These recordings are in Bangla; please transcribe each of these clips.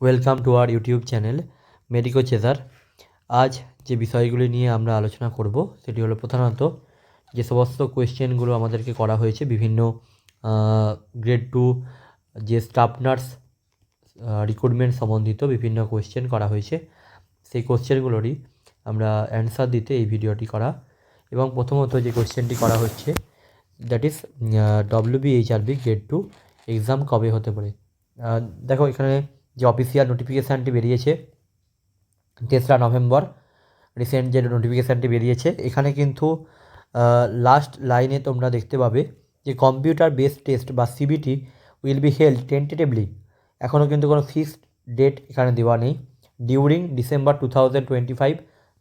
Welcome to our YouTube channel medico chaser আজ যে বিষয়গুলি নিয়ে আমরা আলোচনা করব, সেটি হলো প্রধানত যে সমস্ত কোয়েশ্চেনগুলো আমাদেরকে করা হয়েছে বিভিন্ন গ্রেড টু যে স্টাফ নার্স রিক্রুটমেন্ট সম্বন্ধিত বিভিন্ন কোয়েশ্চেন করা হয়েছে। সেই কোয়েশ্চেনগুলোরই আমরা অ্যান্সার দিতে এই ভিডিওটি করা। এবং প্রথমত যে কোয়েশ্চেনটি করা হচ্ছে that is WBHRB grade two exam কবে হতে পারে? দেখো, এখানে যে অফিসিয়াল নোটিফিকেশানটি বেরিয়েছে, তেসরা নভেম্বর রিসেন্ট যে নোটিফিকেশানটি বেরিয়েছে, এখানে কিন্তু লাস্ট লাইনে তোমরা দেখতে পাবে যে কম্পিউটার বেসড টেস্ট বা CBT will be held tentatively এখনও কিন্তু কোনো ফিক্সড ডেট এখানে দেওয়া নেই। During December two thousand twenty five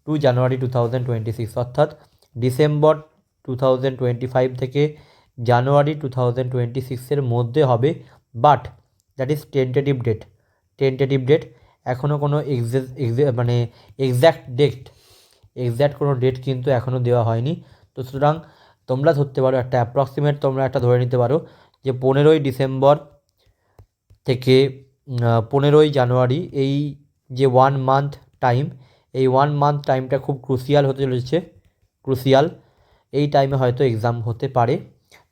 to January two thousand twenty six অর্থাৎ December two thousand twenty five থেকে জানুয়ারি টু থাউজেন্ড টোয়েন্টি সিক্সের মধ্যে হবে but that is tentative date tentative date এখনও কোনো মানে এক্স্যাক্ট ডেট এক্স্যাক্ট কোনো ডেট কিন্তু এখনও দেওয়া হয়নি। তো সুতরাং তোমরা ধরতে পারো একটা অ্যাপ্রক্সিমেট তোমরা একটা ধরে নিতে পারো যে পনেরোই ডিসেম্বর থেকে পনেরোই জানুয়ারি এই যে ওয়ান মান্থ টাইম এই ওয়ান মান্থ টাইমটা খুব ক্রুশিয়াল হতে চলেছে ক্রুশিয়াল এই টাইমে হয়তো এক্সাম হতে পারে,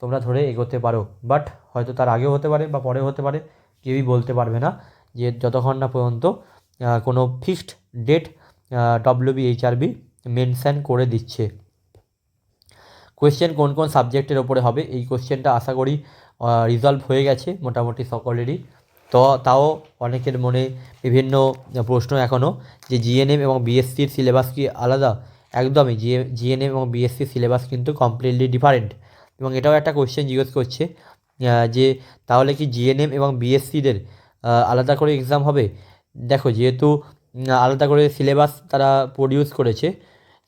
তোমরা ধরে এগোতে পারো। বাট হয়তো তার আগেও হতে পারে বা পরেও হতে পারে, কেউই বলতে পারবে না। যে যতক্ষণ না পর্যন্ত কোনো ফিক্সড ডেট ডব্লিউবিএইচআরবি মেনশান করে দিচ্ছে। কোয়েশ্চেন কোন কোন সাবজেক্টের ওপরে হবে? এই কোয়েশ্চেনটা আশা করি রিজলভ হয়ে গেছে মোটামুটি সকলেরই। তো তাও অনেকের মনে বিভিন্ন প্রশ্ন এখনও যে জিএনএম এবং বিএসসির সিলেবাস কি আলাদা? একদমই জিএ জিএনএম এবং বিএসসির সিলেবাস কিন্তু কমপ্লিটলি ডিফারেন্ট এবং এটাও একটা কোয়েশ্চেন জিজ্ঞেস করছে যে তাহলে কি জিএনএম এবং বিএসসিদের আলাদা করে এক্সাম হবে। দেখো, যেহেতু আলাদা করে সিলেবাস তারা প্রডিউস করেছে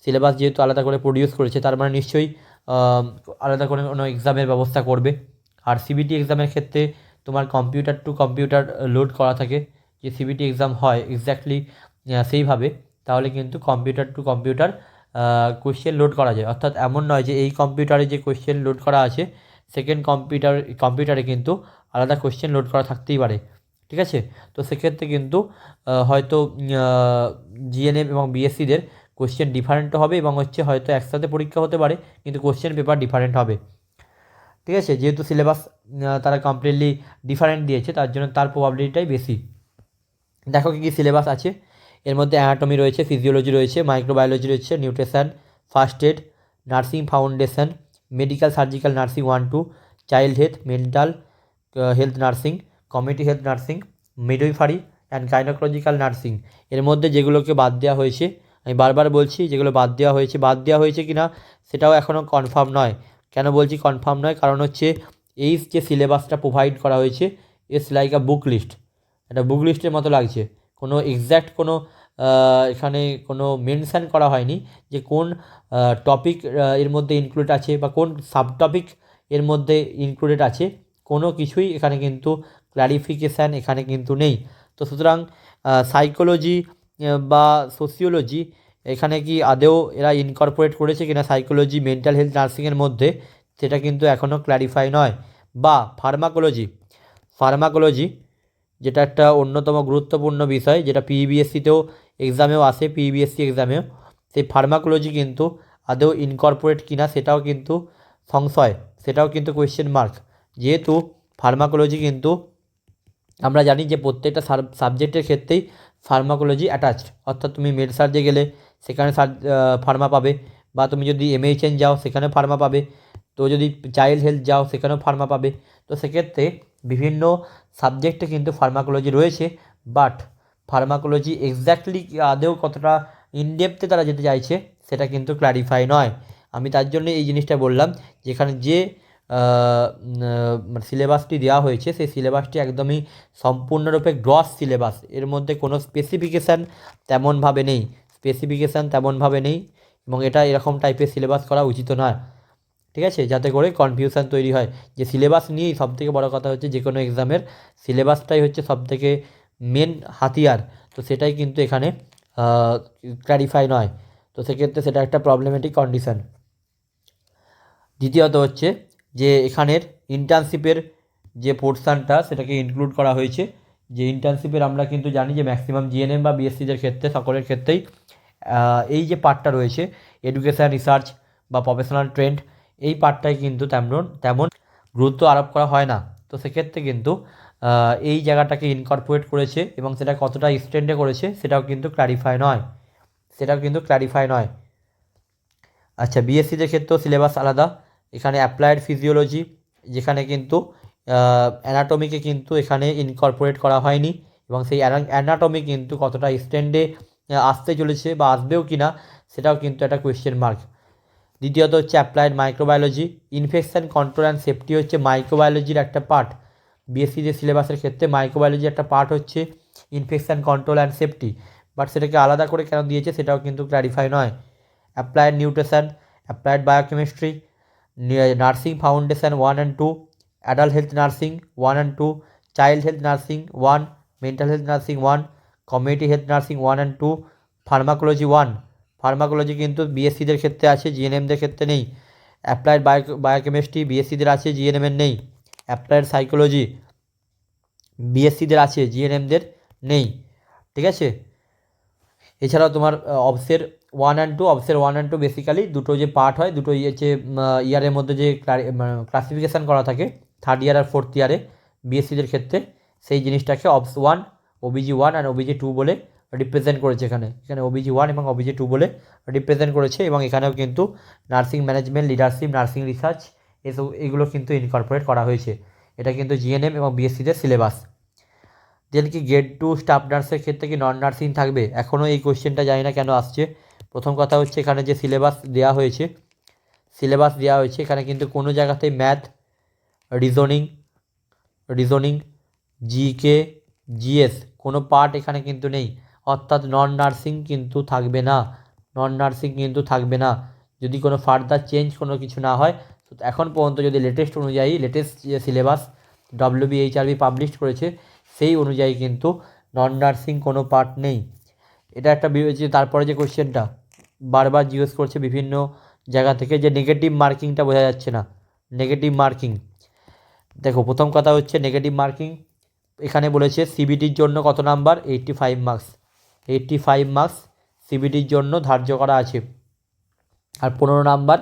সিলেবাস যেহেতু আলাদা করে প্রডিউস করেছে, তার মানে নিশ্চয়ই আলাদা করে কোনো এক্সামের ব্যবস্থা করবে। আর সিবিটি এক্সামের ক্ষেত্রে তোমার কম্পিউটার টু কম্পিউটার লোড করা থাকে, যে সিবিটি এক্সাম হয় এক্স্যাক্টলি সেইভাবে, তাহলে কিন্তু computer to computer question load করা যায়। অর্থাৎ এমন নয় যে এই কম্পিউটারে যে কোয়েশ্চেন লোড করা আছে সেকেন্ড কম্পিউটার কম্পিউটারে কিন্তু আলাদা কোয়েশ্চেন লোড করা থাকতেই পারে। ঠিক আছে? তো সেক্ষেত্রে কিন্তু হয়তো জিএনএম এবং বিএসসিদের কোশ্চেন ডিফারেন্টও হবে এবং হচ্ছে হয়তো একসাথে পরীক্ষা হতে পারে, কিন্তু কোশ্চেন পেপার ডিফারেন্ট হবে। ঠিক আছে? যেহেতু সিলেবাস তারা কমপ্লিটলি ডিফারেন্ট দিয়েছে, তার জন্য তার প্রবাবিলিটিটাই বেশি। দেখো কী কী সিলেবাস আছে? এর মধ্যে অ্যানাটমি রয়েছে ফিজিওলজি রয়েছে মাইক্রোবায়োলজি রয়েছে nutrition first aid nursing foundation medical surgical nursing one two child health mental health nursing community health nursing midwifery and gynaecological nursing এর মধ্যে যেগুলোকে বাদ দেওয়া হয়েছে, আমি বারবার বলছি, যেগুলো বাদ দেওয়া হয়েছে, বাদ দেওয়া হয়েছে কি না সেটাও এখনও কনফার্ম নয়। কেন বলছি কনফার্ম নয়? কারণ হচ্ছে এই যে সিলেবাসটা প্রোভাইড করা হয়েছে it's like a book list একটা বুক লিস্টের মতো লাগছে। কোনো এক্স্যাক্ট কোনো এখানে কোনো মেনশান করা হয়নি যে কোন টপিক এর মধ্যে ইনক্লুড আছে বা কোন সাব টপিক এর মধ্যে ইনক্লুডেড আছে। কোনো কিছুই এখানে কিন্তু ক্ল্যারিফিকেশান এখানে কিন্তু নেই। তো সুতরাং সাইকোলজি বা সোসিওলজি এখানে কি আদেও এরা ইনকর্পোরেট করেছে কিনা সাইকোলজি মেন্টাল হেলথ নার্সিংয়ের মধ্যে, সেটা কিন্তু এখনও ক্ল্যারিফাই নয়। বা ফার্মাকোলজি ফার্মাকোলজি যেটা একটা অন্যতম গুরুত্বপূর্ণ বিষয়, যেটা পিবিএসসিতেও এক্সামেও আসে পিবিএসসি এক্সামেও সেই ফার্মাকোলজি কিন্তু আদৌ ইনকর্পোরেট কিনা সেটাও কিন্তু সংশয়, সেটাও কিন্তু কোয়েশ্চেন মার্ক যেহেতু ফার্মাকোলজি কিন্তু আমরা জানি যে প্রত্যেকটা সাবজেক্টের ক্ষেত্রেই ফার্মাকোলজি অ্যাটাচড অর্থাৎ তুমি মেড সার্জে গেলে সেখানে ফার্মা পাবে বা তুমি যদি এমএইচএন যাও সেখানে ফার্মা পাবে। তো যদি চাইল্ড হেলথ যাও সেখানেও ফার্মা পাবে। তো সেক্ষেত্রে বিভিন্ন সাবজেক্টে কিন্তু ফার্মাকোলজি রয়েছে বাট ফার্মাকোলজি এক্স্যাক্টলি আদেও কতটা ইনডেপথে তারা যেতে চাইছে, সেটা কিন্তু ক্ল্যারিফাই নয়। আমি তার জন্য এই জিনিসটা বললাম, যেখানে যে সিলেবাসটি দেওয়া হয়েছে। সেই সিলেবাসটি একদমই সম্পূর্ণরূপে গ্রস সিলেবাস এর মধ্যে কোনো স্পেসিফিকেশান তেমনভাবে নেই। স্পেসিফিকেশান তেমনভাবে নেই এবং এটা এরকম টাইপের সিলেবাস করা উচিত নয়। ঠিক আছে? যাতে করে কনফিউশন তৈরি হয়। যে সিলেবাস নিয়েই সবথেকে বড় কথা হচ্ছে যে কোনো এক্সামের সিলেবাসটাই হচ্ছে সবথেকে মেন হাতিয়ার। তো সেটাই কিন্তু এখানে ক্ল্যারিফাই নয়। তো সেক্ষেত্রে সেটা একটা প্রবলেমেটিক কন্ডিশন দ্বিতীয়ত হচ্ছে যে এখানের ইন্টার্নশিপের যে পোর্শানটা সেটাকে ইনক্লুড করা হয়েছে। যে ইন্টার্নশিপের আমরা কিন্তু জানি যে ম্যাক্সিমাম জিএনএম বা বিএসসিদের ক্ষেত্রে, সকলের ক্ষেত্রেই এই যে পার্টটা রয়েছে এডুকেশান রিসার্চ বা প্রফেশনাল ট্রেন্ড এই পার্টটাই কিন্তু তেমন তেমন গুরুত্ব আরোপ করা হয় না। তো সেক্ষেত্রে কিন্তু এই জায়গাটাকে ইনকর্পোরেট করেছে এবং সেটা কতটা এক্সটেন্ডে করেছে, সেটাও কিন্তু ক্ল্যারিফাই নয়। সেটাও কিন্তু ক্ল্যারিফাই নয়। আচ্ছা বিএসসিদের ক্ষেত্রেও সিলেবাস আলাদা। এখানে অ্যাপ্লায়েড ফিজিওলজি যেখানে কিন্তু অ্যানাটমিকে কিন্তু এখানে ইনকর্পোরেট করা হয়নি এবং সেই অ্যানাটমি কিন্তু কতটা স্ট্যান্ডে আসতে চলেছে বা আসবেও কি না সেটাও কিন্তু একটা কোয়েশ্চেন মার্ক দ্বিতীয়ত হচ্ছে applied microbiology infection control and safety হচ্ছে মাইক্রোবায়োলজির একটা পার্ট বিএসসি যে সিলেবাসের ক্ষেত্রে মাইক্রোবায়োলজি একটা পার্ট হচ্ছে infection control and safety but সেটাকে আলাদা করে কেন দিয়েছে সেটাও কিন্তু ক্ল্যারিফাই নয়। Applied nutrition applied biochemistry nursing foundation one and two adult health nursing one and two child health nursing one mental health nursing one community health nursing one and two pharmacology one pharmacology কিন্তু বিএসসিদের ক্ষেত্রে আছে জিএনএমদের ক্ষেত্রে নেই। অ্যাপ্লায়েড বায়ো বায়োকেমিস্ট্রি বিএসসিদের আছে জিএনএমের নেই। অ্যাপ্লায়েড সাইকোলজি বিএসসিদের আছে জিএনএমদের নেই। ঠিক আছে? এছাড়াও তোমার অবসের ওয়ান অ্যান্ড টু অবসের ওয়ান অ্যান্ড টু বেসিক্যালি দুটো যে পার্ট হয়, দুটো ইয়ে যে ইয়ারের মধ্যে যে ক্লাসিফিকেশান করা থাকে থার্ড ইয়ার আর ফোর্থ ইয়ারে বিএসসিদের ক্ষেত্রে, সেই জিনিসটাকে obs one OBG one and OBG two বলে রিপ্রেজেন্ট করেছে এখানে। এখানে ওবিজি ওয়ান এবং ওবিজি টু বলে রিপ্রেজেন্ট করেছে এবং এখানেও কিন্তু nursing management leadership nursing research এসব, এগুলো কিন্তু ইনকর্পোরেট করা হয়েছে। এটা কিন্তু জিএনএম এবং বিএসসিদের সিলেবাস দেন কি গ্রেড টু স্টাফ নার্সের ক্ষেত্রে কি নন নার্সিং থাকবে? এখনও এই কোয়েশ্চেনটা জানি না কেন আসছে। প্রথম কথা হচ্ছে এখানে যে সিলেবাস দেওয়া হয়েছে সিলেবাস দেওয়া হয়েছে, এখানে কিন্তু কোনো জায়গাতেই math reasoning reasoning GK GS কোনো পার্ট এখানে কিন্তু নেই। অর্থাৎ নন নার্সিং কিন্তু থাকবে না নন নার্সিং কিন্তু থাকবে না। যদি কোনো ফার্দার চেঞ্জ কোনো কিছু না হয় এখন পর্যন্ত যদি লেটেস্ট অনুযায়ী লেটেস্ট যে সিলেবাস ডব্লিউবিএইচআরবি পাবলিশ করেছে, সেই অনুযায়ী কিন্তু নন নার্সিং কোনো পার্ট নেই। এটা একটা তারপরে যে কোশ্চেনটা বারবার জিজ্ঞেস করছে বিভিন্ন জায়গা থেকে যে নেগেটিভ মার্কিংটা বোঝা যাচ্ছে না। নেগেটিভ মার্কিং দেখো, প্রথম কথা হচ্ছে নেগেটিভ মার্কিং এখানে বলেছে সিবিটির জন্য কত number eighty five marks eighty five marks সিবিটির জন্য ধার্য করা আছে। আর পনেরো নাম্বার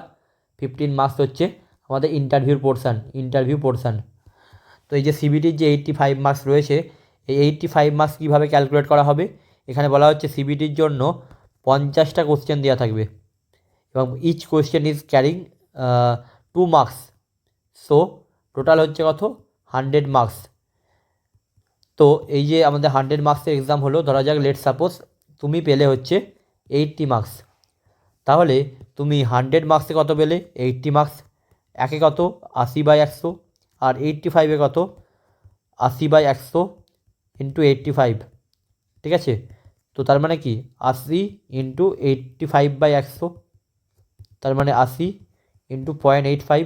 ফিফটিন মার্কস হচ্ছে আমাদের ইন্টারভিউর পোর্শান ইন্টারভিউ পোর্শান তো এই যে সিবিটির যে এইট্টি ফাইভ মার্কস রয়েছে, এই এইট্টি ফাইভ মার্কস কীভাবে ক্যালকুলেট করা হবে? এখানে বলা হচ্ছে সিবিটির জন্য পঞ্চাশটা কোশ্চেন দেওয়া থাকবে। এবং each question is carrying two marks so total হচ্ছে কত? হান্ড্রেড মার্কস তো এই যে আমাদের হান্ড্রেড মার্কসের এক্সাম হলো, ধরা যাক লেট সাপোজ তুমি পেলে হচ্ছে এইটটি মার্কস তাহলে তুমি হান্ড্রেড মার্কসে কত পেলে? এইটটি মার্কস একে কত? আশি বাই একশো। আর এইটটি ফাইভে কত? আশি বাই একশো ইন্টু এইটটি ফাইভ ঠিক আছে? তো তার মানে কি? আশি ইন্টু এইট্টি ফাইভ বাই একশো। তার মানে আশি ইন্টু পয়েন্ট এইট ফাইভ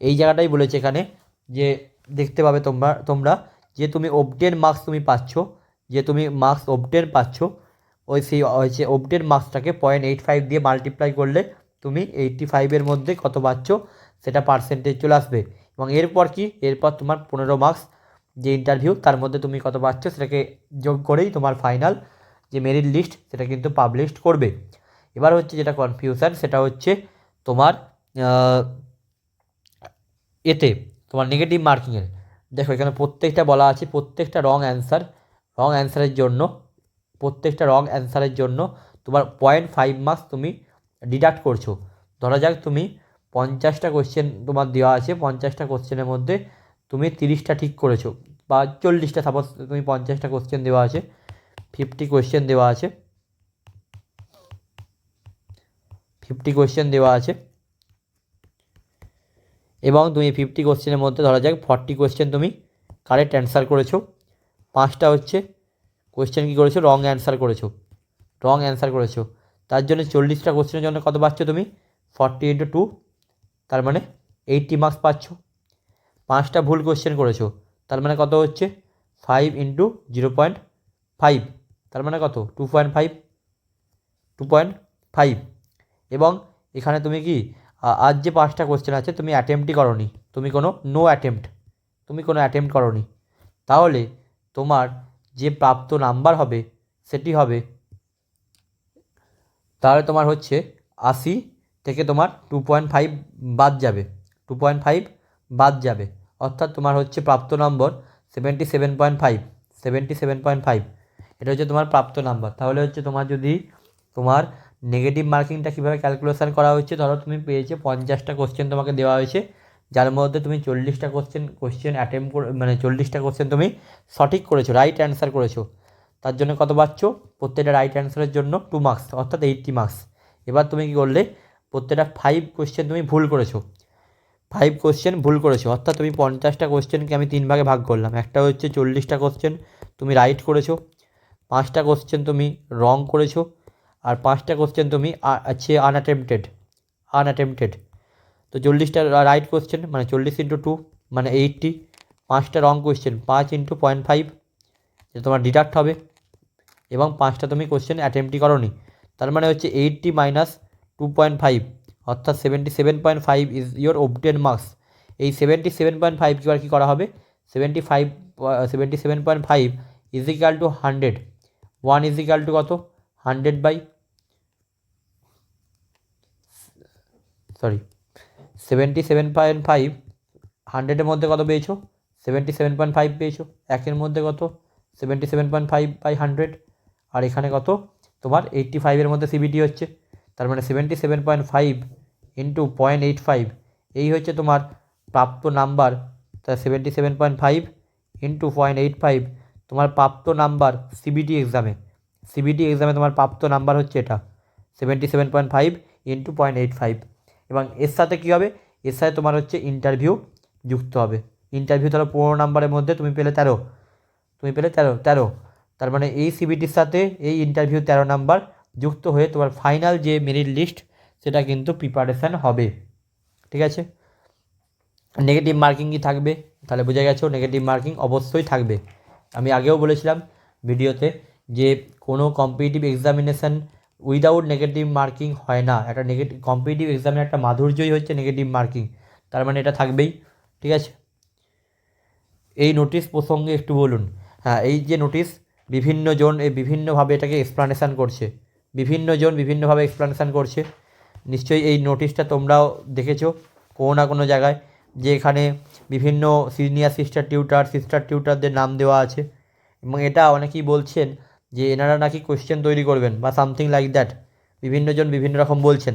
এই জায়গাটাই বলেছে এখানে যে দেখতে পাবে তোমরা তোমরা যে তুমি অবটেন মার্কস তুমি পাচ্ছ, যে তুমি মার্কস অবটেন পাচ্ছ, ওই সেই হচ্ছে অবটেন মার্কসটাকে পয়েন্ট এইট ফাইভ দিয়ে মাল্টিপ্লাই করলে তুমি এইট্টি ফাইভের মধ্যে কত পাচ্ছ, সেটা পার্সেন্টেজ চলে আসবে। এবং এরপর কি? এরপর তোমার পনেরো মার্কস যে ইন্টারভিউ তার মধ্যে তুমি কত পাচ্ছ, সেটাকে যোগ করেই তোমার ফাইনাল যে মেরিট লিস্ট সেটা কিন্তু পাবলিশ করবে। এবার হচ্ছে যেটা কনফিউশন সেটা হচ্ছে তোমার এতে তোমার নেগেটিভ মার্কিংয়ের দেখো এখানে প্রত্যেকটা বলা আছে, প্রত্যেকটা রং অ্যান্সার রং অ্যান্সারের জন্য, প্রত্যেকটা রং অ্যান্সারের জন্য তোমার পয়েন্ট ফাইভ মার্কস তুমি ডিডাক্ট করছ। ধরা যাক তুমি পঞ্চাশটা কোশ্চেন তোমার দেওয়া আছে, পঞ্চাশটা কোশ্চেনের মধ্যে তুমি তিরিশটা ঠিক করেছ, বা চল্লিশটা সাপোজ তুমি পঞ্চাশটা কোশ্চেন দেওয়া আছে। ফিফটি কোশ্চেন দেওয়া আছে। ফিফটি কোশ্চেন দেওয়া আছে। এবং তুমি ফিফটি কোশ্চেনের মধ্যে ধরা যাক, ফর্টি কোশ্চেন তুমি কারেক্ট অ্যান্সার করেছ। পাঁচটা হচ্ছে কোশ্চেন কী করেছ? রং অ্যান্সার করেছ। রং অ্যান্সার করেছ। তার জন্য চল্লিশটা কোশ্চেনের জন্য কত পাচ্ছ তুমি? ফর্টি ইন্টু টু, তার মানে এইটটি মার্কস পাচ্ছ। পাঁচটা ভুল কোশ্চেন করেছ, তার মানে কত হচ্ছে? Five into zero point five. তার মানে কত? Two point five two point five এবং এখানে তুমি কি আজ যে পাঁচটা কোশ্চেন আছে, তুমি অ্যাটেম্পটই করনি। তুমি কোনো নো অ্যাটেম্পট তুমি কোনো অ্যাটেম্পট করনি। তাহলে তোমার যে প্রাপ্ত নাম্বার হবে, সেটি হবে, তাহলে তোমার হচ্ছে আশি থেকে তোমার টু পয়েন্ট ফাইভ বাদ যাবে। টু পয়েন্ট ফাইভ বাদ যাবে। অর্থাৎ তোমার হচ্ছে প্রাপ্ত নম্বর seventy seven point five seventy seven point five এটা হচ্ছে তোমার প্রাপ্ত নাম্বার। তাহলে হচ্ছে তোমার যদি তোমার নেগেটিভ মার্কিংটা কীভাবে ক্যালকুলেশন করা হচ্ছে, ধরো তুমি পেয়েছে পঞ্চাশটা কোশ্চেন তোমাকে দেওয়া হয়েছে, যার মধ্যে তুমি চল্লিশটা কোশ্চেন কোশ্চেন অ্যাটেম্প করে মানে চল্লিশটা কোশ্চেন তুমি সঠিক করেছ রাইট অ্যান্সার করেছ, তার জন্য কত পাচ্ছ? প্রত্যেকটা রাইট অ্যান্সারের জন্য টু মার্কস অর্থাৎ এইটটি মার্কস এবার তুমি কী করলে? প্রত্যেকটা ফাইভ কোশ্চেন তুমি ভুল করেছ। ফাইভ কোশ্চেন ভুল করেছ, অর্থাৎ তুমি পঞ্চাশটা কোশ্চেনকে আমি তিন ভাগে ভাগ করলাম। একটা হচ্ছে চল্লিশটা কোশ্চেন তুমি রাইট করেছ পাঁচটা কোশ্চেন তুমি রং করেছ আর পাঁচটা কোশ্চেন তুমি আছে আনঅ্যাটেম্পটেড আনঅ্যাটেম্পটেড তো চল্লিশটা রাইট কোশ্চেন মানে চল্লিশ ইন্টু টু মানে এইটটি পাঁচটা রং কোশ্চেন পাঁচ ইন্টু পয়েন্ট ফাইভ যেটা তোমার ডিডাক্ট হবে। এবং পাঁচটা তুমি কোশ্চেন অ্যাটেম্পটই করনি, তার মানে হচ্ছে eighty minus two point five অর্থাৎ seventy seven point five is your obtain marks এই সেভেন্টি সেভেন পয়েন্ট ফাইভ কি আর কী করা হবে? Seventy five seventy seven point five is equal to hundred one is equal to কত? Hundred by sorry, seventy seven point five. হান্ড্রেডের মধ্যে কত পেয়েছ? সেভেন্টি সেভেন পয়েন্ট ফাইভ পেয়েছ। একের মধ্যে কত? Seventy seven point five by hundred. আর এখানে কত? তোমার এইট্টি ফাইভের মধ্যে সিবিটি হচ্ছে। তার মানে seventy seven point five into point eight five এই হচ্ছে তোমার প্রাপ্ত নাম্বার। তা seventy seven point five into point eight five তোমার প্রাপ্ত নাম্বার সিবিটি এক্সামে সিবিটি এক্সামে তোমার প্রাপ্ত নাম্বার হচ্ছে এটা seventy seven point five into point eight five এবং এর সাথে কী হবে? এর সাথে তোমার হচ্ছে ইন্টারভিউ যুক্ত হবে। ইন্টারভিউ ধরো পনেরো নাম্বারের মধ্যে তুমি পেলে তেরো। তুমি পেলে তেরো তেরো। তার মানে এই সিবিটির সাথে এই ইন্টারভিউ তেরো নাম্বার যুক্ত হয়ে তোমার ফাইনাল যে মেরিট লিস্ট সেটা কিন্তু প্রিপারেশান হবে। ঠিক আছে? নেগেটিভ মার্কিংই থাকবে? তাহলে বুঝে গেছো নেগেটিভ মার্কিং অবশ্যই থাকবে। আমি আগেও বলেছিলাম ভিডিওতে যে কোনো competitive examination without negative marking হয় না। একটা নেগেটিভ কম্পিটিটিভ এক্সামের একটা মাধুর্যই হচ্ছে নেগেটিভ মার্কিং তার মানে এটা থাকবেই, ঠিক আছে? এই নোটিশ প্রসঙ্গে একটু বলুন। হ্যাঁ এই যে নোটিশ বিভিন্ন জন এই বিভিন্নভাবে এটাকে এক্সপ্লানেশান করছে। বিভিন্ন জন বিভিন্নভাবে এক্সপ্লানেশান করছে। নিশ্চয়ই এই নোটিশটা তোমরাও দেখেছ কোনো না কোনো জায়গায় যে এখানে বিভিন্ন সিনিয়র সিস্টার টিউটার সিস্টার টিউটারদের নাম দেওয়া আছে। এবং এটা অনেকেই বলছেন যে এনারা নাকি কোয়েশ্চেন তৈরি করবেন বা সামথিং লাইক দ্যাট বিভিন্নজন বিভিন্ন রকম বলছেন।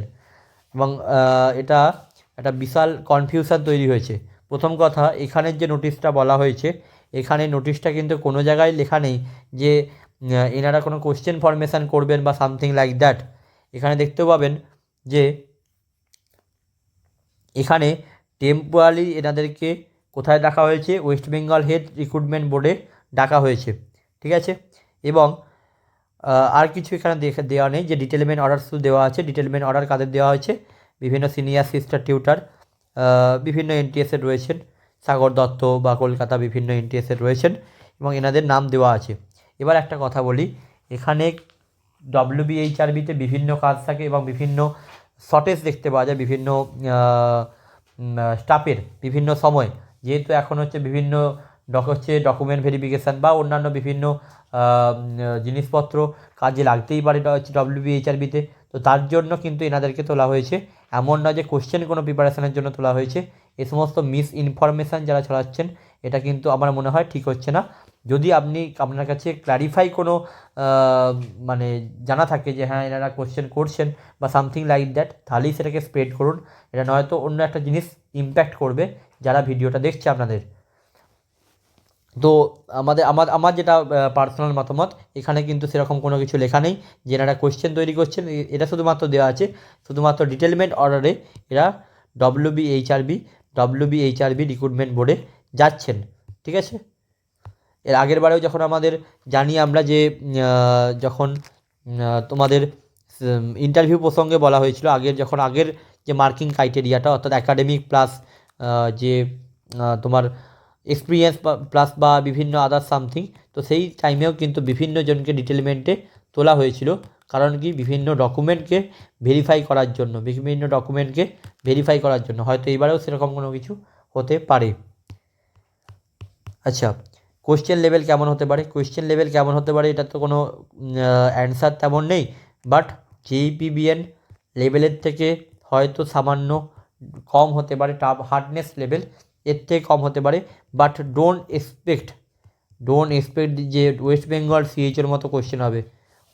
এবং এটা একটা বিশাল কনফিউশন তৈরি হয়েছে। প্রথম কথা, এখানের যে নোটিশটা বলা হয়েছে, এখানে নোটিশটা কিন্তু কোনো জায়গায় লেখা নেই যে এনারা কোনো কোশ্চেন ফরমেশান করবেন বা সামথিং লাইক দ্যাট এখানে দেখতেও পাবেন যে, এখানে টেম্পোরারি এনাদেরকে কোথায় ডাকা হয়েছে? ওয়েস্ট বেঙ্গল হেড রিক্রুটমেন্ট বোর্ডে ডাকা হয়েছে। ঠিক আছে? এবং আর কিছু এখানে দেওয়া নেই যে ডিটেলমেন্ট অর্ডার শুধু দেওয়া আছে। ডিটেলমেন্ট অর্ডার কাদের দেওয়া হয়েছে? বিভিন্ন সিনিয়র সিস্টার টিউটার বিভিন্ন এনটিএসে রয়েছেন। সাগর দত্ত বা কলকাতা বিভিন্ন এনটিএসে রয়েছেন এবং এনাদের নাম দেওয়া আছে। এবার একটা কথা বলি, এখানে ডব্লিউবিএইচআরবিতে বিভিন্ন কাজ থাকে এবং বিভিন্ন শর্টেজ দেখতে পাওয়া যায়, বিভিন্ন স্টাফের বিভিন্ন সময়, যেহেতু এখন হচ্ছে বিভিন্ন ডক হচ্ছে ডকুমেন্ট ভেরিফিকেশান বা অন্যান্য বিভিন্ন জিনিসপত্র কাজে লাগতেই পারে হচ্ছে ডব্লিউবিএইচআরবিতে তো তার জন্য কিন্তু এনাদেরকে তোলা হয়েছে। এমন নয় যে কোশ্চেন কোনো প্রিপারেশানের জন্য তোলা হয়েছে। এ সমস্ত মিস ইনফরমেশান যারা ছড়াচ্ছেন, এটা কিন্তু আমার মনে হয় ঠিক হচ্ছে না। যদি আপনি আপনার কাছে ক্ল্যারিফাই কোনো মানে জানা থাকে যে হ্যাঁ এনারা কোশ্চেন করছেন বা সামথিং লাইক দ্যাট তাহলেই সেটাকে স্প্রেড করুন। এটা নয়তো অন্য একটা জিনিস ইম্প্যাক্ট করবে যারা ভিডিওটা দেখছে আপনাদের। তো আমাদের, আমার আমার যেটা পার্সোনাল মতামত, এখানে কিন্তু সেরকম কোনো কিছু লেখা নেই যে এনারা কোশ্চেন তৈরি করছেন। এটা শুধুমাত্র দেওয়া আছে, শুধুমাত্র ডিটেলমেন্ট অর্ডারে এরা WB HRB WB HRB recruitment বোর্ডে যাচ্ছেন। ঠিক আছে? এর আগের বারেও যখন আমাদের জানি আমরা যে যখন তোমাদের ইন্টারভিউ প্রসঙ্গে বলা হয়েছিল, আগের, যখন আগের যে মার্কিং ক্রাইটেরিয়াটা অর্থাৎ অ্যাকাডেমিক প্লাস যে তোমার এক্সপিরিয়েন্স প্লাস বা বিভিন্ন আদার সামথিং তো সেই টাইমেও কিন্তু বিভিন্ন জনকে ডিটেলমেন্টে তোলা হয়েছিল। কারণ কি? বিভিন্ন ডকুমেন্টকে ভেরিফাই করার জন্য, বিভিন্ন ডকুমেন্টকে ভেরিফাই করার জন্য। হয়তো এইবারেও সেরকম কোনো কিছু হতে পারে। আচ্ছা কোয়েশ্চেন লেভেল কেমন হতে পারে? কোয়েশ্চেন লেভেল কেমন হতে পারে? এটা তো কোনো অ্যান্সার তেমন নেই। বাট জেইপিবিএন লেভেলের থেকে হয়তো সামান্য কম হতে পারে টাফ হার্ডনেস লেভেল এর থেকে কম হতে পারে। But don't expect don't expect যে ওয়েস্ট বেঙ্গল সিএইচের মতো কোয়েশ্চেন হবে।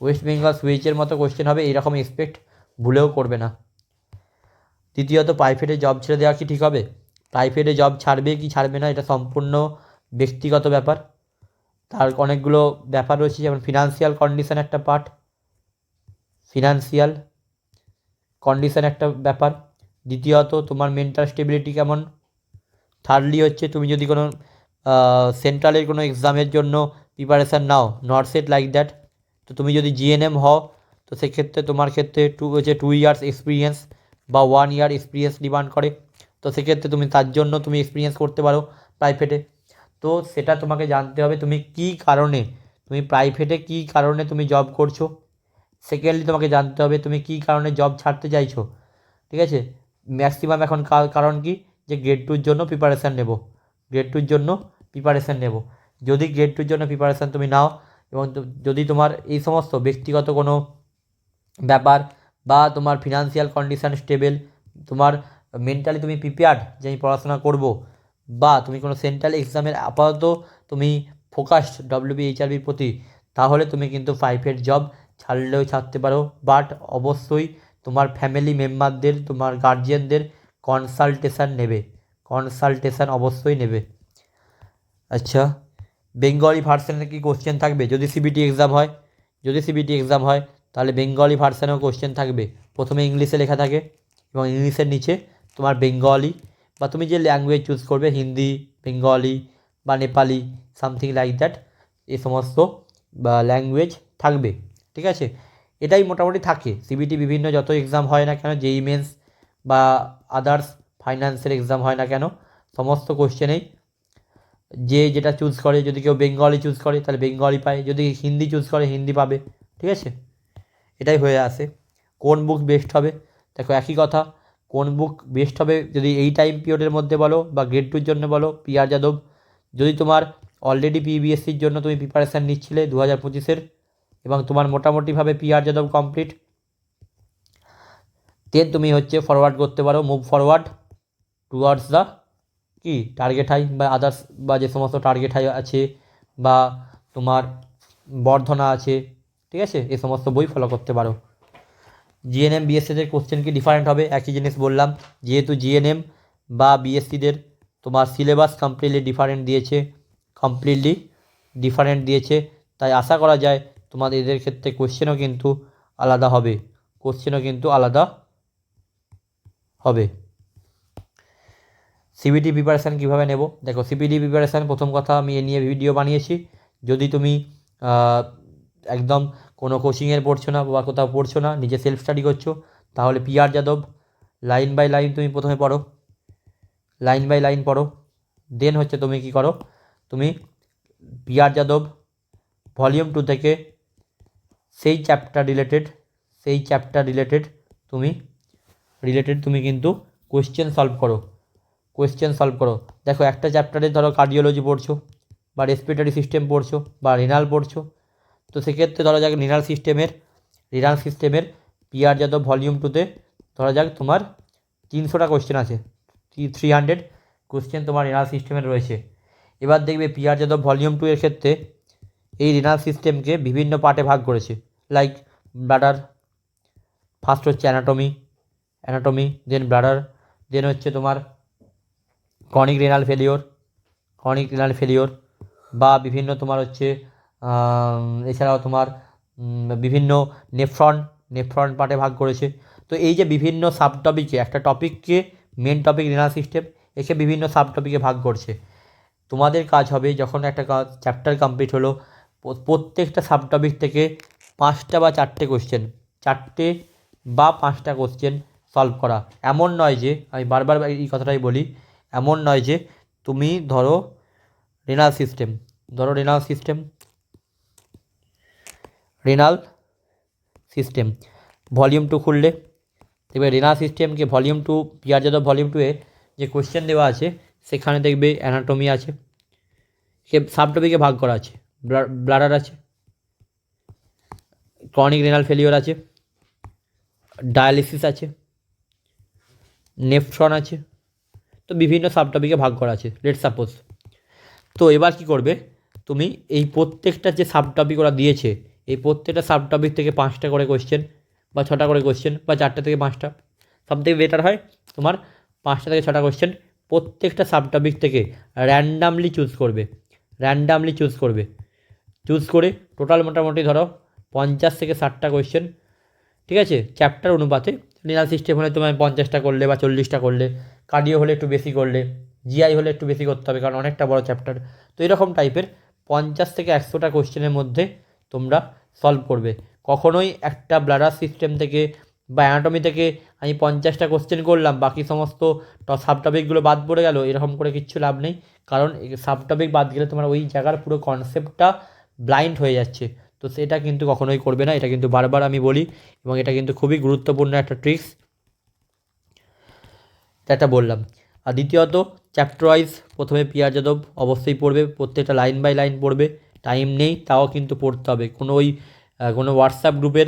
ওয়েস্ট বেঙ্গল সিএইচের মতো কোয়েশ্চেন হবে, এরকম এক্সপেক্ট ভুলেও করবে না। দ্বিতীয়ত প্রাইভেটে জব ছেড়ে দেওয়া কি ঠিক হবে? প্রাইভেটে জব ছাড়বে কি ছাড়বে না? এটা সম্পূর্ণ ব্যক্তিগত ব্যাপার। তার অনেকগুলো ব্যাপার রয়েছে, যেমন ফিনান্সিয়াল কন্ডিশন একটা পার্ট ফিনান্সিয়াল কন্ডিশন একটা ব্যাপার। দ্বিতীয়ত, তোমার মেন্টাল স্টেবিলিটি কেমন? থার্ডলি হচ্ছে, তুমি যদি কোনো সেন্ট্রালের কোনো এক্সামের জন্য preparation now not set like that তো তুমি যদি জিএনএম হও, তো সেক্ষেত্রে তোমার ক্ষেত্রে টু হচ্ছে টু ইয়ার্স এক্সপিরিয়েন্স বা ওয়ান ইয়ার এক্সপিরিয়েন্স ডিমান্ড করে। তো সেক্ষেত্রে তুমি তার জন্য তুমি এক্সপিরিয়েন্স করতে পারো প্রাইভেটে তো সেটা তোমাকে জানতে হবে, তুমি কী কারণে, তুমি প্রাইভেটে কী কারণে তুমি জব করছ? সেকেন্ডলি তোমাকে জানতে হবে তুমি কী কারণে জব ছাড়তে চাইছো? ঠিক আছে? ম্যাক্সিমাম এখন কারণ কি? যে গ্রেড টুর জন্য প্রিপারেশান নেব। গ্রেড টুর জন্য প্রিপারেশান নেব। যদি গ্রেড টুর জন্য প্রিপারেশান তুমি নাও, এবং যদি তোমার এই সমস্ত ব্যক্তিগত কোনো ব্যাপার বা তোমার ফিনান্সিয়াল কন্ডিশান স্টেবল তোমার মেন্টালি তুমি প্রিপেয়ার্ড যে আমি পড়াশোনা করব বা তুমি কোনো সেন্ট্রাল এক্সামের আপাতত তুমি ফোকাসড ডব্লিউবি এইচআরবির প্রতি, তাহলে তুমি কিন্তু প্রাইভেট জব ছাড়লেও ছাড়তে পারো। বাট অবশ্যই তোমার ফ্যামিলি মেম্বারদের তোমার গার্জিয়ানদের কনসালটেশান নেবে। কনসালটেশান অবশ্যই নেবে। আচ্ছা বেঙ্গলি ভার্সানে কি কোশ্চেন থাকবে? যদি সিবিটি এক্সাম হয়, যদি সিবিটি এক্সাম হয়, তাহলে বেঙ্গলি ভার্সানেও কোশ্চেন থাকবে। প্রথমে ইংলিশে লেখা থাকে এবং ইংলিশের নিচে তোমার বেঙ্গলি বা তুমি যে ল্যাঙ্গুয়েজ চুজ করবে, হিন্দি বেঙ্গলি বা নেপালি সামথিং লাইক দ্যাট এ সমস্ত, বা ল্যাঙ্গুয়েজ থাকবে, ঠিক আছে? এটাই মোটামুটি থাকে। সিবিটি বিভিন্ন যত এক্সাম হয় না কেন জেই মেন্স বা আদার্স ফাইন্যান্সের এক্সাম হয় না কেন, সমস্ত কোশ্চেনেই যে যেটা চুজ করে, যদি কেউ বেঙ্গলি চুজ করে, তাহলে বেঙ্গলি পায়। যদি হিন্দি চুজ করে, হিন্দি পাবে, ঠিক আছে? এটাই হয়ে আসে। কোন বুক বেস্ট হবে? দেখো একই কথা কোন বুক বেস্ট হবে যদি এই টাইম পিরিয়ডের মধ্যে বলো বা গ্রেড টুর জন্য বলো পিআর যাদব। যদি তোমার অলরেডি পিবিএসসির জন্য তুমি প্রিপারেশান নিচ্ছিলে দু হাজার পঁচিশের এবং তোমার মোটামুটিভাবে পিআর যাদব কমপ্লিট দেন তুমি হচ্ছে ফরওয়ার্ড করতে পারো মুভ ফরওয়ার্ড টুয়ার্ডস দ্য কি? টার্গেট হাই বা আদার্স বা যে সমস্ত টার্গেট হাই আছে বা তোমার বর্ধনা আছে, ঠিক আছে? এ সমস্ত বই ফলো করতে পারো। জিএনএম বিএসসিদের কোশ্চেন কি ডিফারেন্ট হবে? একই জিনিস বললাম। যেহেতু জিএনএম বা বিএসসিদের তোমার সিলেবাস কমপ্লিটলি ডিফারেন্ট দিয়েছে কমপ্লিটলি ডিফারেন্ট দিয়েছে, তাই আশা করা যায় তোমাদের এদের ক্ষেত্রে কোশ্চেনও কিন্তু আলাদা হবে। কোশ্চেনও কিন্তু আলাদা হবে। সিবিটি প্রিপারেশান কীভাবে নেব? দেখো সিবিটি প্রিপারেশান প্রথম কথা আমি এ নিয়ে ভিডিও বানিয়েছি। যদি তুমি একদম কোনো কোচিংয়ের পড়ছো না বা কোথাও পড়ছো না, নিজে সেলফ স্টাডি করছ, তাহলে PR Yadav line by line তুমি প্রথমে পড়ো। লাইন বাই লাইন পড়ো। দেন হচ্ছে তুমি কি করো? তুমি পিআর যাদব ভলিউম টু থেকে সেই চ্যাপ্টার রিলেটেড সেই চ্যাপ্টার রিলেটেড তুমি রিলেটেড তুমি কিন্তু কোয়েশ্চেন সলভ করো। কোয়েশ্চেন সলভ করো। দেখো একটা চ্যাপ্টারে ধরো কার্ডিওলজি পড়ছো, বা রেসপিরেটরি সিস্টেম পড়ছো, বা রিনাল পড়ছো তো সেক্ষেত্রে ধরা যাক রিনাল সিস্টেমের রিনাল সিস্টেমের পিআর যাদব ভলিউম টুতে ধরা যাক তোমার তিনশোটা কোয়েশ্চেন আছে। থ্রি হান্ড্রেড কোয়েশ্চেন তোমার রিনাল সিস্টেমের রয়েছে। এবার দেখবে পিআর যাদব ভলিউম টু এর ক্ষেত্রে এই রিনাল সিস্টেমকে বিভিন্ন পার্টে ভাগ করেছে। লাইক ব্লাডার ফার্স্ট হচ্ছে anatomy anatomy then bladder then হচ্ছে তোমার chronic renal failure chronic renal failure বা বিভিন্ন তোমার হচ্ছে এছাড়াও তোমার বিভিন্ন নেফ্রন নেফ্রন পার্টে ভাগ করেছে। তো এই যে বিভিন্ন সাব টপিকে একটা টপিককে মেন টপিক রেনাল সিস্টেম এসে বিভিন্ন সাব টপিকে ভাগ করছে। তোমাদের কাজ হবে যখন একটা চ্যাপ্টার কমপ্লিট হলো প্রত্যেকটা সাব টপিক থেকে পাঁচটা বা চারটে কোশ্চেন চারটে বা পাঁচটা কোশ্চেন সলভ করা। এমন নয় যে, আমি বারবার এই কথাটাই বলি, এমন নয় যে, তুমি ধরো রেনাল সিস্টেম ধরো renal system renal system volume two খুললে। দেখবে রেনাল সিস্টেমকে volume two peer Yadav volume টুয়ে যে কোশ্চেন দেওয়া আছে, সেখানে দেখবে অ্যানাটমি আছে সাব টপিকে ভাগ করা আছে ব্লাডার আছে ক্রনিক রেনাল ফেলিওর আছে ডায়ালিসিস আছে নেফ্রন আছে, তো বিভিন্ন সাব টপিকে ভাগ করা আছে লেট সাপোজ তো এবার কি করবে? তুমি এই প্রত্যেকটা যে সাব টপিক ওরা দিয়েছে এই প্রত্যেকটা সাব টপিক থেকে পাঁচটা করে কোয়েশ্চেন বা ছটা করে কোয়েশ্চেন বা চারটে থেকে পাঁচটা, সব থেকে বেটার হয় তোমার পাঁচটা থেকে ছটা কোয়েশ্চেন প্রত্যেকটা সাব টপিক থেকে র্যান্ডামলি চুজ করবে র্যান্ডামলি চুজ করবে। চুজ করে টোটাল মোটামুটি ধরো পঞ্চাশ থেকে ষাটটা কোয়েশ্চেন ঠিক আছে? চ্যাপ্টার অনুপাতে রিনাল সিস্টেম হলে তোমায় পঞ্চাশটা করলে বা চল্লিশটা করলে কার্ডিও হলে একটু বেশি করলে জিআই হলে একটু বেশি করতে হবে কারণ অনেকটা বড় চ্যাপ্টার তো এরকম টাইপের পঞ্চাশ থেকে একশোটা কোশ্চেনের মধ্যে তোমরা সলভ করবে। কখনোই একটা ব্লাডার সিস্টেম থেকে বা অ্যানাটমি থেকে আমি পঞ্চাশটা কোশ্চেন করলাম, বাকি সমস্ত সাব টপিকগুলো বাদ পড়ে গেল, এরকম করে কিচ্ছু লাভ নেই। কারণ সাব টপিক বাদ গেলে তোমার ওই জায়গার পুরো কনসেপ্টটা ব্লাইন্ড হয়ে যাচ্ছে। তো সেটা কিন্তু কখনোই করবে না, এটা কিন্তু বারবার আমি বলি এবং এটা কিন্তু খুবই গুরুত্বপূর্ণ একটা ট্রিক্স এটা বললাম। আর দ্বিতীয়ত চ্যাপ্টার ওয়াইজ প্রথমে পিয়ার যাদব অবশ্যই পড়বে, প্রত্যেকটা লাইন বাই লাইন পড়বে। টাইম নেই, তাও কিন্তু পড়তে হবে। কোনো ওই কোনো হোয়াটসঅ্যাপ গ্রুপের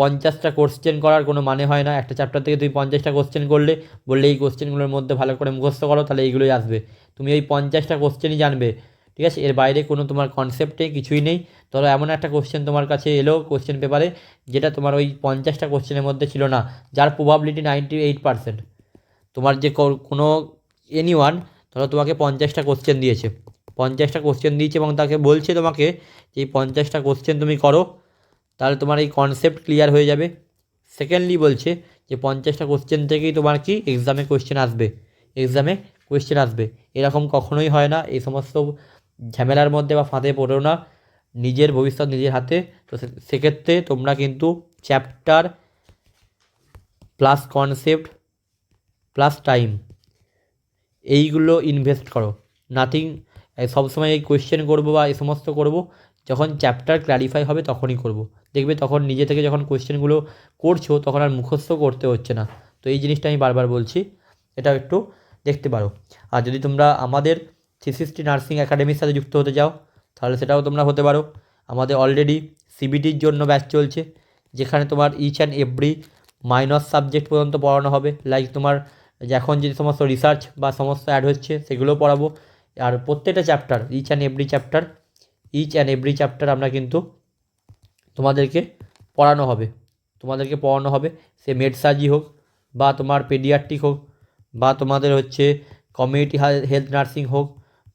পঞ্চাশটা কোশ্চেন করার কোনো মানে হয় না। একটা চ্যাপ্টার থেকে তুমি পঞ্চাশটা কোশ্চেন করলে, বললে এই কোশ্চেনগুলোর মধ্যে ভালো করে মুখস্থ করো, তাহলে এইগুলোই আসবে। তুমি ওই পঞ্চাশটা কোশ্চেনই জানবে। ঠিক আছে? এর বাইরে কোনো তোমার কনসেপ্টে কিছুই নেই। ধরো এমন একটা কোশ্চেন তোমার কাছে এলো কোশ্চেন পেপারে যেটা তোমার ওই পঞ্চাশটা কোশ্চেনের মধ্যে ছিল না, যার প্রবাবিলিটি নাইনটি এইট পার্সেন্ট তোমার যে কোনো এনি ওয়ান ধরো তোমাকে পঞ্চাশটা কোশ্চেন দিয়েছে। পঞ্চাশটা কোশ্চেন দিয়েছে এবং তাকে বলছে তোমাকে যে পঞ্চাশটা কোশ্চেন তুমি করো, তাহলে তোমার এই কনসেপ্ট ক্লিয়ার হয়ে যাবে। সেকেন্ডলি বলছে যে পঞ্চাশটা কোশ্চেন থেকেই তোমার কি এক্সামে কোশ্চেন আসবে এক্সামে কোয়েশ্চেন আসবে। এরকম কখনোই হয় না, এই সমস্ত ঝামেলার মধ্যে বা ফাঁদে পড়েও না, নিজের ভবিষ্যৎ নিজের হাতে। তো সেক্ষেত্রে তোমরা কিন্তু chapter plus concept plus time এইগুলো ইনভেস্ট করো। নাথিং সবসময় এই কোয়েশ্চেন করব বা এই সমস্ত করব। যখন চ্যাপ্টার ক্ল্যারিফাই হবে তখনই করব। দেখবে তখন নিজে থেকে যখন কোয়েশ্চেনগুলো করছ তখন আর মুখস্থ করতে হচ্ছে না। তো এই জিনিসটা আমি বারবার বলছি। এটা একটু দেখতে পারো। আর যদি তোমরা আমাদের থ্রি সিক্সটি নার্সিং একাডেমির সাথে যুক্ত হতে চাও, তাহলে সেটাও তোমরা হতে পারো। আমাদের অলরেডি সিবিটির জন্য ব্যাচ চলছে, যেখানে তোমার each and every minor subject পর্যন্ত পড়ানো হবে। লাইক তোমার এখন যে সমস্ত রিসার্চ বা সমস্ত অ্যাড হচ্ছে, সেগুলোও পড়াবো। আর প্রত্যেকটা chapter each and every chapter each and every chapter আমরা কিন্তু তোমাদেরকে পড়ানো হবে। তোমাদেরকে পড়ানো হবে, সে মেডসার্জি হোক বা তোমার পেডিয়াট্রিক হোক বা তোমাদের হচ্ছে কমিউনিটি হেলথ নার্সিং হোক,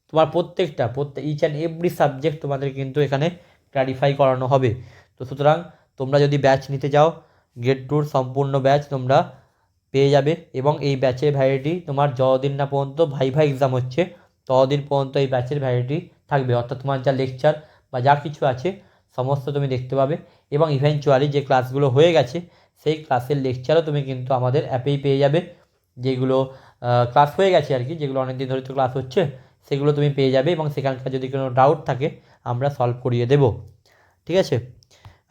তোমার প্রত্যেকটা, প্রত্যেক ইচ অ্যান্ড এভরি সাবজেক্ট তোমাদের কিন্তু এখানে ক্লারিফাই করানো হবে। তো সুতরাং তোমরা যদি ব্যাচ নিতে চাও গেট টুর সম্পূর্ণ ব্যাচ তোমরা পেয়ে যাবে এবং এই ব্যাচের ভ্যালিডিটি তোমার যতদিন না পর্যন্ত ভাই ভাই এক্সাম হচ্ছে ততদিন পর্যন্ত এই ব্যাচের ভ্যালিডিটি থাকবে। অর্থাৎ তোমার যা লেকচার বা যা কিছু আছে, সমস্ত তুমি দেখতে পাবে এবং ইভেনচুয়ালি যে ক্লাসগুলো হয়ে গেছে, সেই ক্লাসের লেকচারও তুমি কিন্তু আমাদের অ্যাপেই পেয়ে যাবে। যেগুলো ক্লাস হয়ে গেছে আর কি, যেগুলো অনেক দিন ধরে তো ক্লাস হচ্ছে, সেগুলো তুমি পেয়ে যাবে এবং সেখানকার যদি কোনো ডাউট থাকে, আমরা সলভ করিয়ে দেব। ঠিক আছে?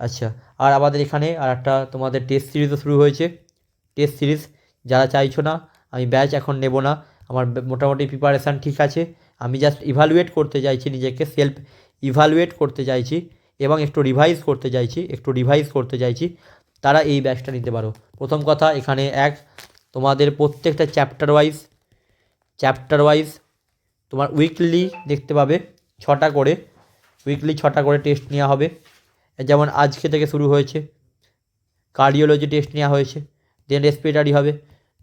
আচ্ছা আর আমাদের এখানে আর একটা তোমাদের টেস্ট সিরিজও শুরু হয়েছে। টেস্ট সিরিজ যারা চাইছো না, আমি ব্যাচ এখন নেব না। আমার মোটামুটি প্রিপারেশান ঠিক আছে। আমি জাস্ট ইভালুয়েট করতে চাইছি, নিজেকে সেলফ ইভালুয়েট করতে চাইছি এবং একটু রিভাইজ করতে চাইছি, একটু রিভাইজ করতে চাইছি। তারা এই ব্যাচটা নিতে পারো। প্রথম কথা এখানে এক, তোমাদের প্রত্যেকটা চ্যাপ্টার ওয়াইজ চ্যাপ্টার ওয়াইজ তোমার উইকলি দেখতে পাবে ছটা করে উইকলি ছটা করে টেস্ট নেওয়া হবে। যেমন আজকে থেকে শুরু হয়েছে কার্ডিওলজি টেস্ট নেওয়া হয়েছে দেন রেসপিরেটারি হবে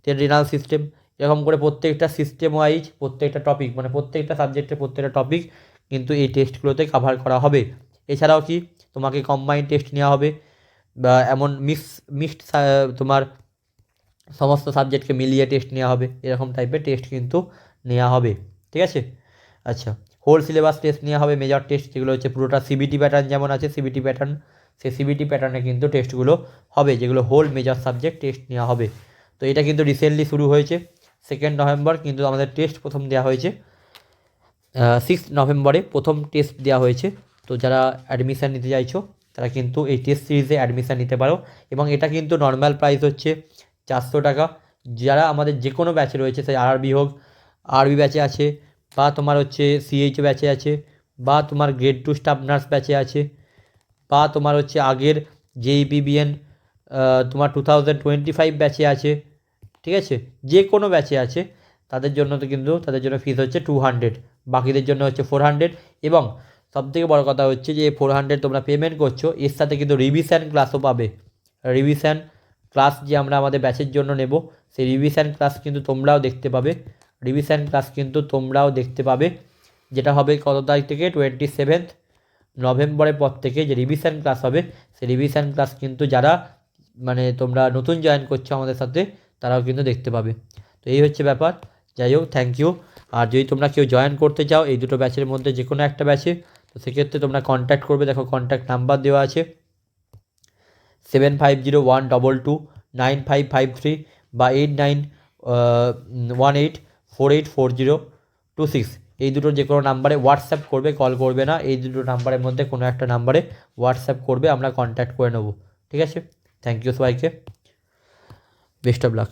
দেন রেনাল সিস্টেম এরকম করে প্রত্যেকটা সিস্টেম ওয়াইজ প্রত্যেকটা টপিক মানে প্রত্যেকটা সাবজেক্টের প্রত্যেকটা টপিক কিন্তু এই টেস্টগুলোতে কাভার করা হবে। এছাড়াও কি, তোমাকে কম্বাইন টেস্ট নেওয়া হবে, বা এমন মিক্স মিক্সড তোমার সমস্ত সাবজেক্টকে মিলিয়ে টেস্ট নেওয়া হবে, এরকম টাইপের টেস্ট কিন্তু নেওয়া হবে। ঠিক আছে? আচ্ছা হোল সিলেবাস টেস্ট নেওয়া হবে মেজর টেস্ট যেগুলো হচ্ছে পুরোটা সিবিটি প্যাটার্ন যেমন আছে সিবিটি প্যাটার্ন সেই সিবিটি প্যাটার্নে কিন্তু টেস্টগুলো হবে, যেগুলো হোল মেজর সাবজেক্ট টেস্ট নেওয়া হবে। তো এটা কিন্তু রিসেন্টলি শুরু হয়েছে। সেকেন্ড নভেম্বর কিন্তু আমাদের টেস্ট প্রথম দেওয়া হয়েছে। সিক্স নভেম্বরে প্রথম টেস্ট দেওয়া হয়েছে। তো যারা অ্যাডমিশান নিতে চাইছো, তারা কিন্তু এই টেস্ট সিরিজে অ্যাডমিশান নিতে পারো। এবং এটা কিন্তু নর্মাল প্রাইস হচ্ছে চারশো টাকা। যারা আমাদের যে কোনো ব্যাচে রয়েছে সেই আরবি হোক আরবি ব্যাচে আছে, বা তোমার হচ্ছে সিএইচ ব্যাচে আছে, বা তোমার গ্রেড টু স্টাফ নার্স ব্যাচে আছে, বা তোমার হচ্ছে আগের জেইপিবিএন তোমার টু থাউজেন্ড টোয়েন্টি ফাইভ ব্যাচে আছে ঠিক আছে? যে কোনো ব্যাচে আছে, তাদের জন্য তো কিন্তু, তাদের জন্য ফিস হচ্ছে টু হান্ড্রেড বাকিদের জন্য হচ্ছে ফোর হান্ড্রেড এবং সবথেকে বড় কথা হচ্ছে যে ফোর হান্ড্রেড তোমরা পেমেন্ট করছ, এর সাথে কিন্তু রিভিশন ক্লাসও পাবে। রিভিশন ক্লাস যে আমরা আমাদের ব্যাচের জন্য নেব, সেই রিভিশন ক্লাস কিন্তু তোমরাও দেখতে পাবে। রিভিশন ক্লাস কিন্তু তোমরাও দেখতে পাবে, যেটা হবে কত তারিখ থেকে? টোয়েন্টি সেভেন্থ নভেম্বরের পর থেকে যে রিভিশন ক্লাস হবে, সেই রিভিশন ক্লাস কিন্তু যারা মানে তোমরা নতুন জয়েন করছ আমাদের সাথে তারাও কিন্তু দেখতে পাবে। তো এই হচ্ছে ব্যাপার। যাই হোক থ্যাংক ইউ আর যদি তোমরা কেউ জয়েন করতে চাও, এই দুটো ব্যাচের মধ্যে যে কোনো একটা ব্যাচে তো সেক্ষেত্রে তোমরা কন্ট্যাক্ট করবে। দেখো কন্ট্যাক্ট নাম্বার দেওয়া আছে। Seven five zero one double two nine five five three বা eight nine one eight four eight four zero two six এই দুটো যে কোনো নাম্বারে হোয়াটসঅ্যাপ করবে কল করবে না। এই দুটো নাম্বারের মধ্যে কোনো একটা নাম্বারে হোয়াটসঅ্যাপ করবে, আমরা কন্ট্যাক্ট করে নেব। ঠিক আছে? থ্যাংক ইউ সবাইকে। Best of luck